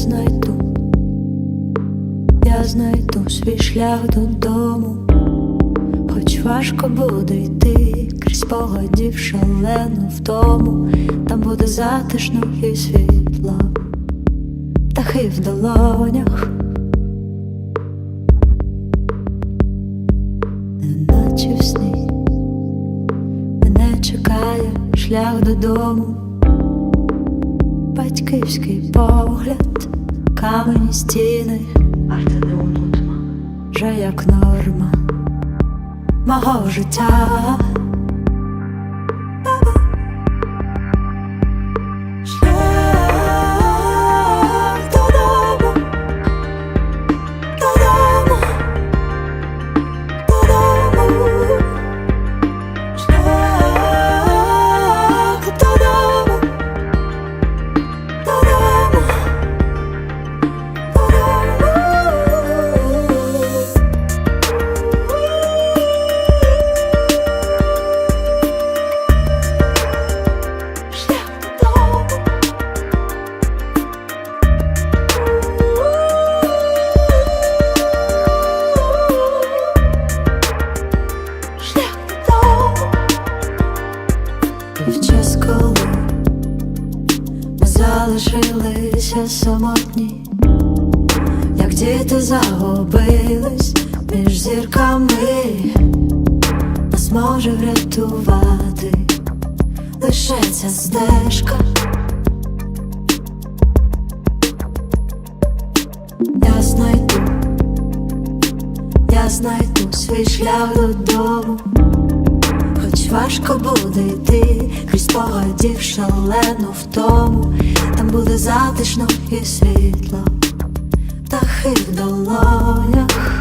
знайду, я знайду свій шлях додому, хоч важко буде йти крізь погодів шалену втому, там буде затишно і світло, птахи в долонях. Неначе в сні. Мене чекає шлях додому, батьківський погляд, камені стіни, вже як норма мого життя. В час, коли ми залишилися самотні, як діти загубились між зірками, нас може врятувати лише ця стежка. Я знайду, я знайду свій шлях додому. Важко буде йти крізь погодів шалену втому, там буде затишно і світло, птахи в долонях.